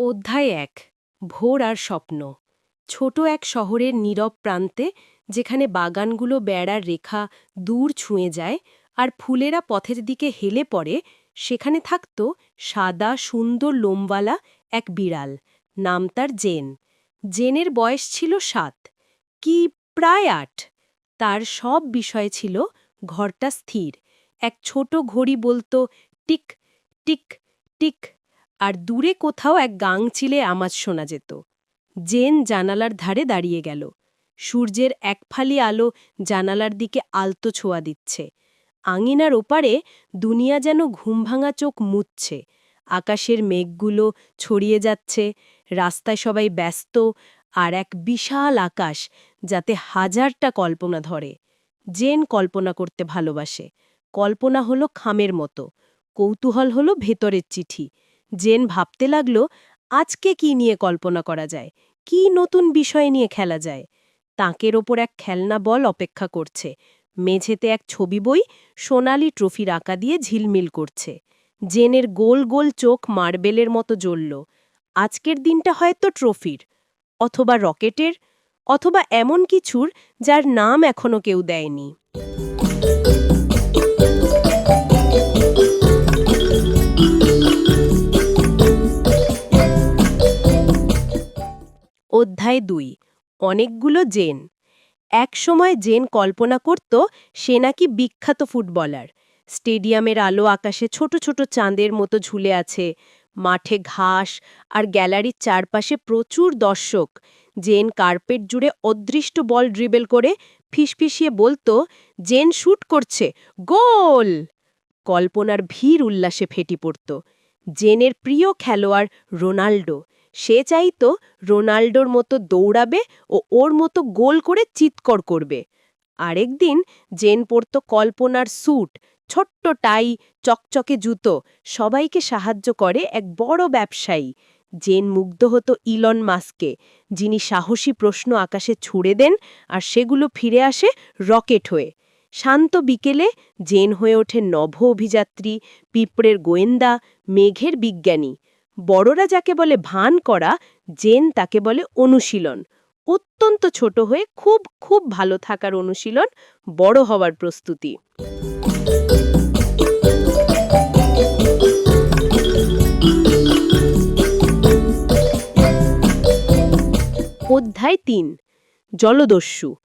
অধ্যায় এক, ভোর আর স্বপ্ন। ছোট এক শহরের নীরব প্রান্তে, যেখানে বাগানগুলো বেড়ার রেখা দূর ছুঁয়ে যায় আর ফুলেরা পথের দিকে হেলে পড়ে, সেখানে থাকত সাদা, সুন্দর লোমওয়ালা এক বিড়াল। নাম তার জেন। জেনের বয়স ছিল সাত। কি, প্রায় আট। তার সব বিষয় ছিল ঘরটা স্থির। এক ছোট ঘড়ি বলতো, টিক টিক টিক। আর দূরে কোথাও এক গাংচিলে আওয়াজ শোনা যেত। জেন জানালার ধারে দাঁড়িয়ে গেল। সূর্যের এক ফালি আলো জানালার দিকে আলতো ছোঁয়া দিচ্ছে। আঙিনার ওপারে দুনিয়া যেন ঘুমভাঙা চোখ মুচ্ছে আকাশের মেঘগুলো ছড়িয়ে যাচ্ছে। রাস্তায় সবাই ব্যস্ত আর এক বিশাল আকাশ যাতে হাজারটা কল্পনা ধরে। জেন কল্পনা করতে ভালোবাসে। কল্পনা হলো খামের মতো। কৌতূহল হলো ভেতরের চিঠি। জেন ভাবতে লাগল, আজকে কি নিয়ে কল্পনা করা যায়? কি নতুন বিষয় নিয়ে খেলা যায়? তাঁকের ওপর এক খেলনা বল অপেক্ষা করছে। মেঝেতে এক ছবি বই, সোনালি ট্রফির আঁকা দিয়ে ঝিলমিল করছে। জেনের গোল গোল চোখ মার্বেলের মতো জ্বলল। আজকের দিনটা হয়তো ট্রফির, অথবা রকেটের, অথবা এমন কিছুর যার নাম এখনও কেউ দেয়নি। অধ্যায় দুই, অনেকগুলো জেন। একসময় জেন কল্পনা করত সে নাকি বিখ্যাত ফুটবলার। স্টেডিয়ামের আলো আকাশে ছোট ছোট চাঁদের মতো ঝুলে আছে। মাঠে ঘাস আর গ্যালারির চারপাশে প্রচুর দর্শক। জেন কার্পেট জুড়ে অদৃষ্ট বল ড্রিবেল করে ফিসফিসিয়ে বলতো, জেন শ্যুট করছে, গোল! কল্পনার ভিড় উল্লাসে ফেটি পড়ত। জেনের প্রিয় খেলোয়াড় রোনাল্ডো। সে চাইতো রোনাল্ডোর মতো দৌড়াবে ও ওর মতো গোল করে চিৎকর করবে। আরেকদিন জেন পরত কল্পনার স্যুট, ছোট্ট টাই, চকচকে জুতো, সবাইকে সাহায্য করে এক বড় ব্যবসায়ী। জেন মুগ্ধ হতো ইলন মাস্কে যিনি সাহসী প্রশ্ন আকাশে ছুড়ে দেন আর সেগুলো ফিরে আসে রকেট হয়ে। শান্ত বিকেলে জেন হয়ে ওঠে নভ অভিযাত্রী, পিঁপড়ের গোয়েন্দা, মেঘের বিজ্ঞানী। বড়রা যাকে বলে ভান করা, জেন তাকে বলে অনুশীলন। অত্যন্ত ছোট হয়ে খুব খুব ভালো থাকার অনুশীলন বড় হওয়ার প্রস্তুতি। অধ্যায় তিন, জলদস্যু।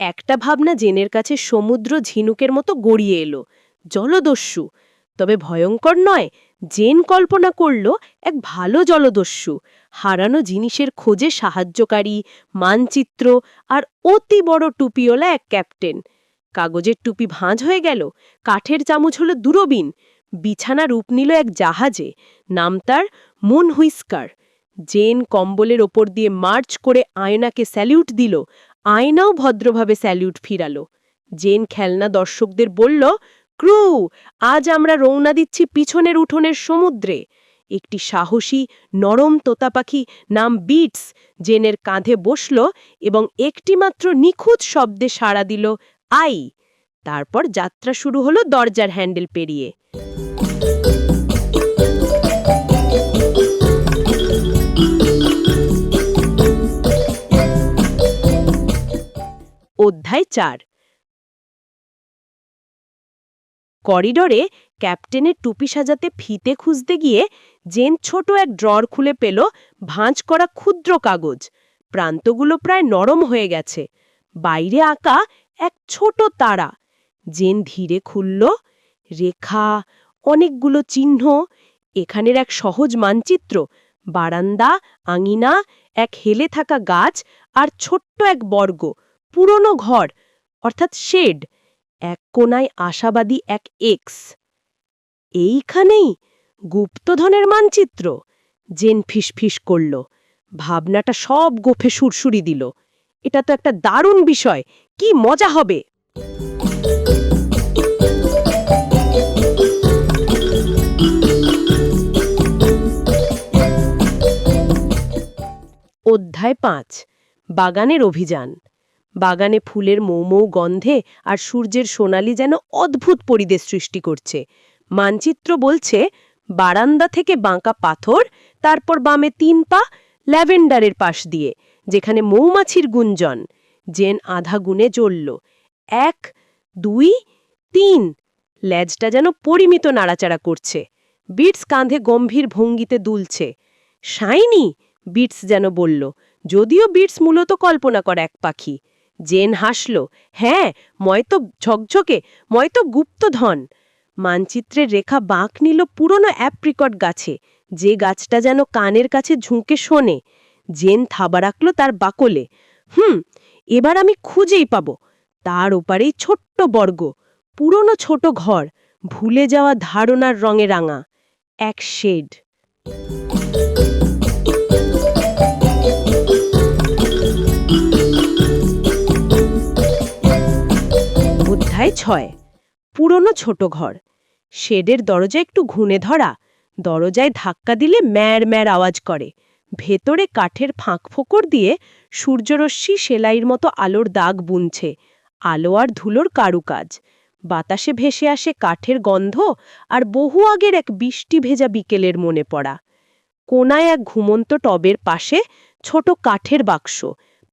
একটা ভাবনা জেনের কাছে সমুদ্র ঝিনুকের মতো গড়িয়ে এলো। জলদস্যু তবে ভয়ঙ্কর নয়, জেন কল্পনা করল এক ভালো জলদস্যু, হারানো জিনিসের খোঁজে সাহায্যকারী, মানচিত্র আর অতি বড় টুপিওলা এক ক্যাপ্টেন। কাগজের টুপি ভাঁজ হয়ে গেল, কাঠের চামচ হলো দূরবীন, বিছানা রূপ নিল এক জাহাজে, নাম তার মুন হুইস্কার জেন কম্বলের ওপর দিয়ে মার্চ করে আয়নাকে স্যালিউট দিল, আয়নাও ভদ্রভাবে স্যালিউট ফিরালো। জেন খেলনা দর্শকদের বলল ক্রু, আজ আমরা রওনা দিচ্ছি পিছনের উঠোনের সমুদ্রে। একটি সাহসী নরম তোতা পাখি নাম বিটস, জেনের কাঁধে বসল এবং একটিমাত্র নিখুঁত শব্দে সাড়া দিল, আই। তারপর যাত্রা শুরু হলো দরজার হ্যান্ডেল পেরিয়ে। অধ্যায় চার। করিডরে ক্যাপ্টেনের টুপি সাজাতে ফিতে খুঁজতে গিয়ে জেন ছোট এক ড্রর খুলে পেল ভাঁজ করা ক্ষুদ্র কাগজ। প্রান্তগুলো প্রায় নরম হয়ে গেছে। বাইরে আঁকা এক ছোট তারা। জেন ধীরে খুলল। রেখা, অনেকগুলো চিহ্ন, এখানের এক সহজ মানচিত্র, বারান্দা, আঙিনা, এক হেলে থাকা গাছ আর ছোট্ট এক বর্গ, পুরনো ঘর, অর্থাৎ শেড। এক কোনায় আশাবাদী এক এক্স। এইখানেই গুপ্তধনের মানচিত্র। জেন ফিসফিস করল। ভাবনাটা সব গোফে সুরসুরি দিল। এটা তো একটা দারুণ বিষয়। কি মজা হবে! অধ্যায় পাঁচ। বাগানের অভিযান। বাগানে ফুলের মৌমৌ গন্ধে আর সূর্যের সোনালি যেন অদ্ভুত পরিবেশ সৃষ্টি করছে। মানচিত্র বলছে, বারান্দা থেকে বাঁকা পাথর, তারপর বামে তিন পা, ল্যাভেন্ডারের পাশ দিয়ে, যেখানে মৌমাছির গুঞ্জন। জেন আধা গুণে চলল এক, দুই, তিন। লেজটা যেন পরিমিত নাড়াচাড়া করছে। বিটস কাঁধে গম্ভীর ভঙ্গিতে দুলছে। শাইনি, বিটস যেন বলল, যদিও বিটস মূলত কল্পনা করা এক পাখি। জেন হাসল হ্যাঁ ময়তো ঝকঝকে ময়তো গুপ্তধন। মানচিত্রের রেখা বাঁক নিল পুরনো অ্যাপ্রিকট গাছে, যে গাছটা যেন কানের কাছে ঝুঁকে শোনে। জেন থাবা রাখল তার বাকলে, হুম, এবার আমি খুঁজেই পাব। তার ওপারেই ছোট্ট বর্গ, পুরনো ছোট ঘর, ভুলে যাওয়া ধারণার রঙে রাঙা, এক শেড। অধ্যায় ছয়। পুরনো ছোট ঘর। শেডের দরজা একটু ঘুণে ধরা। দরজায় ধাক্কা দিলে ম্যার ম্যার আওয়াজ করে। ভেতরে কাঠের ফাঁক ফোকর দিয়ে সূর্যরশ্মি সেলাইয়ের মতো আলোর দাগ বুনছে। আলো আর ধুলোর কারুকাজ। বাতাসে ভেসে আসে কাঠের গন্ধ আর বহু আগের এক বৃষ্টি ভেজা বিকেলের মনে পড়া। কোনায় এক ঘুমন্ত টবের পাশে ছোট কাঠের বাক্স,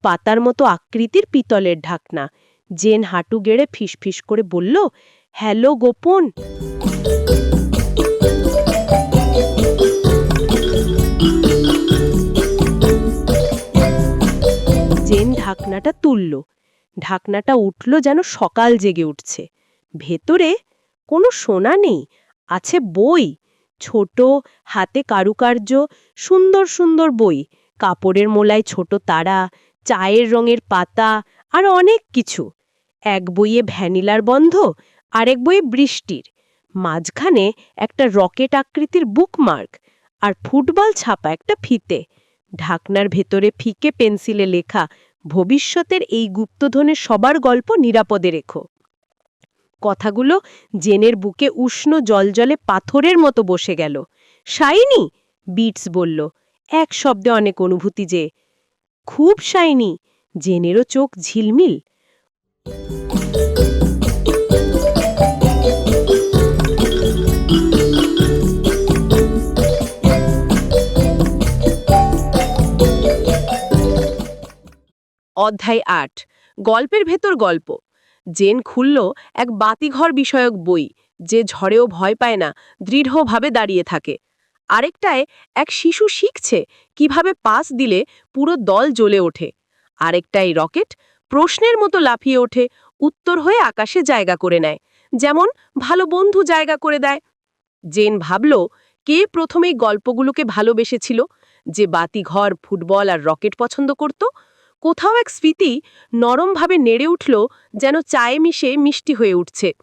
পাতার মতো আকৃতির পিতলের ঢাকনা। জেন হাঁটু গেড়ে ফিসফিস করে বলল, হ্যালো গোপন। জেন ঢাকনাটা তুলল। ঢাকনাটা উঠল যেন সকাল জেগে উঠছে। ভেতরে কোনো সোনা নেই, আছে বই, ছোট, হাতে কারুকার্য, সুন্দর সুন্দর বই, কাপড়ের মোলায় ছোট তারা, চায়ের রঙের পাতা আর অনেক কিছু। এক বইয়ে ভ্যানিলার বন্ধ, আরেক বইয়ে বৃষ্টির। মাঝখানে একটা রকেট আকৃতির বুকমার্ক আর ফুটবল ছাপা একটা ফিতে। ঢাকনার ভেতরে ফিকে পেন্সিলে লেখা, ভবিষ্যতের এই গুপ্তধনের সবার গল্প নিরাপদে রেখো। কথাগুলো জেনের বুকে উষ্ণ জলজলে পাথরের মতো বসে গেল। শাইনি? বিটস বলল। এক শব্দে অনেক অনুভূতি যে, খুব শাইনি। জেনেরও চোখ ঝিলমিল। অধ্যায় আট, গল্পের ভেতর গল্প। জেন খুলল এক বাতিঘর বিষয়ক বই, যে ঝড়েও ভয় পায় না, দৃঢ়ভাবে দাঁড়িয়ে থাকে। আরেকটায়, এক শিশু শিখছে কীভাবে পাস দিলে পুরো দল জ্বলে ওঠে। আরেকটাই রকেট প্রশ্নের মতো লাফিয়ে ওঠে, উত্তর হয়ে আকাশে জায়গা করে নেয়। যেমন, ভালো বন্ধু জায়গা করে দেয়। জেন ভাবল, কে প্রথমেই গল্পগুলোকে ভালোবেসেছিল? যে বাতিঘর, ফুটবল আর রকেট পছন্দ করত? কোথাও এক স্মৃতি নরমভাবে নেড়ে উঠল, যেন চায়ে মিশে মিষ্টি হয়ে উঠছে।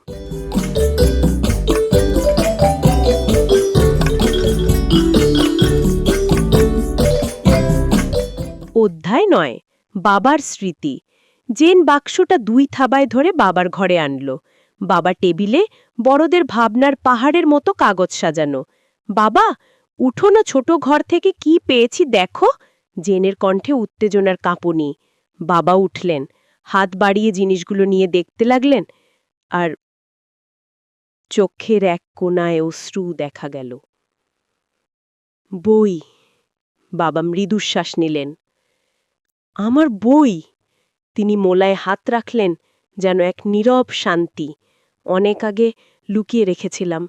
অধ্যায় নয়। বাবার স্মৃতি। জেন বাক্সটা দুই থাবায় ধরে বাবার ঘরে আনল। বাবা টেবিলে বড়দের ভাবনার পাহাড়ের মতো কাগজ সাজানো। বাবা উঠোনো ছোট ঘর থেকে কি পেয়েছি দেখো? জেনের কণ্ঠে উত্তেজনার কাঁপুনি। বাবা উঠলেন। হাত বাড়িয়ে জিনিসগুলো নিয়ে দেখতে লাগলেন। আর চোখের এক কোনায় অশ্রু দেখা গেল। বই। বাবা মৃদুশ্বাস নিলেন। আমার বই। তিনি মোলায় হাত রাখলেন যেন এক নীরব শান্তি। অনেক আগে লুকিয়ে রেখেছিলাম।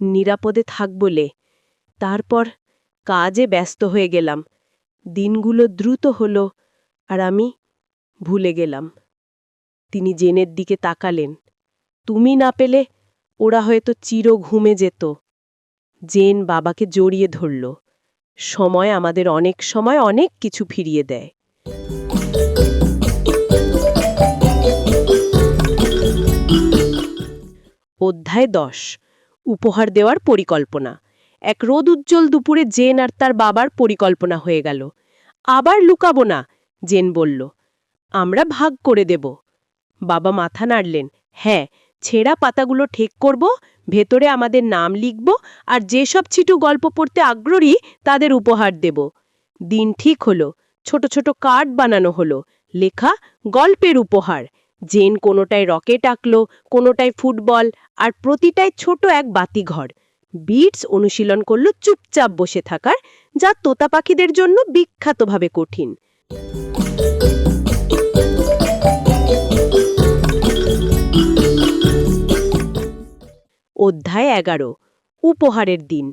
নিরাপদে থাক বলে। তারপর কাজে ব্যস্ত হয়ে গেলাম। দিনগুলো দ্রুত হলো আর আমি ভুলে গেলাম। তিনি জেনের দিকে তাকালেন। তুমি না পেলে ওরা হয়তো চির ঘুমে যেত। জেন বাবাকে জড়িয়ে ধরল। সময় আমাদের অনেক সময় অনেক কিছু ফিরিয়ে দেয়। অধ্যায় দশ। উপহার দেওয়ার পরিকল্পনা। এক রোদ উজ্জ্বল দুপুরে জেন আর তার বাবার পরিকল্পনা হয়ে গেল। আবার লুকাবো না, জেন বলল। আমরা ভাগ করে দেব। বাবা মাথা নাড়লেন। হ্যাঁ ছেঁড়া পাতাগুলো ঠিক করব, ভেতরে আমাদের নাম লিখব আর যেসব ছিটু গল্প পড়তে আগ্রহী তাদের উপহার দেব। দিন ঠিক হলো। ছোট ছোট কার্ড বানানো হলো। লেখা, গল্পের উপহার। জেন কোনোটায় রকেট আঁকলো, কোনোটায় ফুটবল, আর প্রতিটায় ছোট এক বাতিঘর। বিটস অনুশীলন করল চুপচাপ বসে থাকার, যা তোতা পাখিদের জন্য বিখ্যাতভাবে কঠিন। অধ্যায় এগারো, উপহারের দিন।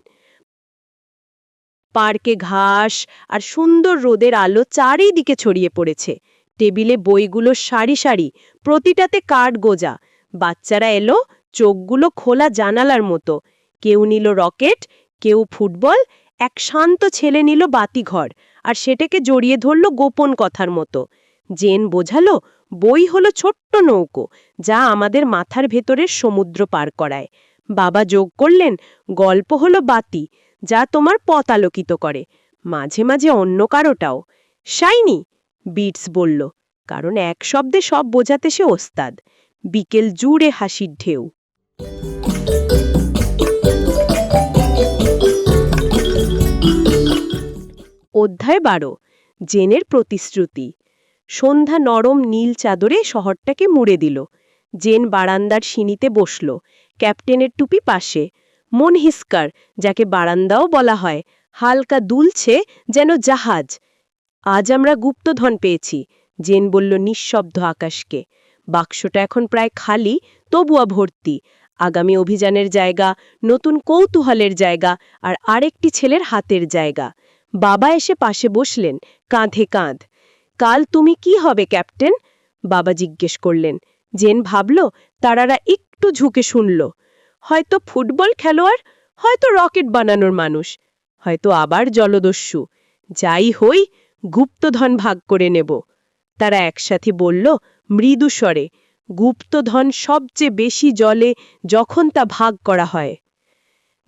পার্কে ঘাস আর সুন্দর রোদের আলো চারিদিকে ছড়িয়ে পড়েছে। টেবিলে বইগুলো সারি সারি, প্রতিটাতে কাঠ গোজা। বাচ্চারা এলো, চোখগুলো খোলা জানালার মতো। কেউ নিল রকেট, কেউ ফুটবল, এক শান্ত ছেলে নিল বাতিঘর, আর সেটাকে জড়িয়ে ধরল গোপন কথার মতো। জেন বোঝালো, বই হলো ছোট্ট নৌকো, যা আমাদের মাথার ভেতরের সমুদ্র পার করায়। বাবা যোগ করলেন, গল্প হলো বাতি, যা তোমার পথ আলোকিত করে। মাঝে মাঝে অন্য কারোটাও। শাইনি বিটস বলল, কারণ এক শব্দে সব বোঝাতে সে ওস্তাদ। বিকেল জুড়ে হাসির ঢেউ। অধ্যায় বারো, জেনের প্রতিশ্রুতি। সন্ধ্যা নরম নীল চাদরে শহরটাকে মুড়ে দিল। জেন বারান্দার সিঁড়িতে বসল, ক্যাপ্টেনের টুপি পাশে। মন হিস্কার যাকে বারান্দাও বলা হয়, হালকা দুলছে যেন জাহাজ। আজ আমরা গুপ্তধন পেয়েছি। জেন বলল, নিঃশব্দ আকাশকে। বাক্সটা এখন প্রায় খালি তবুয়া ভর্তি। আগামী অভিযানের জায়গা, নতুন কৌতূহলের জায়গা আর আরেকটি ছেলের হাতের জায়গা। বাবা এসে পাশে বসলেন, কাঁধে কাঁধ। কাল তুমি কি হবে, ক্যাপ্টেন? বাবা জিজ্ঞেস করলেন। জেন ভাবল, তারারা একটু ঝুঁকে শুনল। হয়তো ফুটবল খেলোয়াড়, হয়তো রকেট বানানোর মানুষ, হয়তো আবার জলদস্যু। যাই হই গুপ্তধন ভাগ করে নেব। তারা একসাথে বলল, মৃদু স্বরে, গুপ্তধন সবচেয়ে বেশি জলে যখন তা ভাগ করা হয়।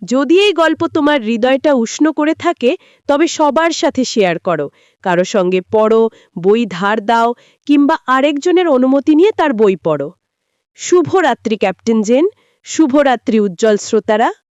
যদি এই গল্প তোমার হৃদয়টা উষ্ণ করে থাকে, তবে সবার সাথে শেয়ার করো। কারও সঙ্গে পড়ো, বই ধার দাও, কিংবা আরেকজনের অনুমতি নিয়ে তার বই পড়ো। শুভরাত্রি, ক্যাপ্টেন জেন। শুভরাত্রি, উজ্জ্বল শ্রোতারা।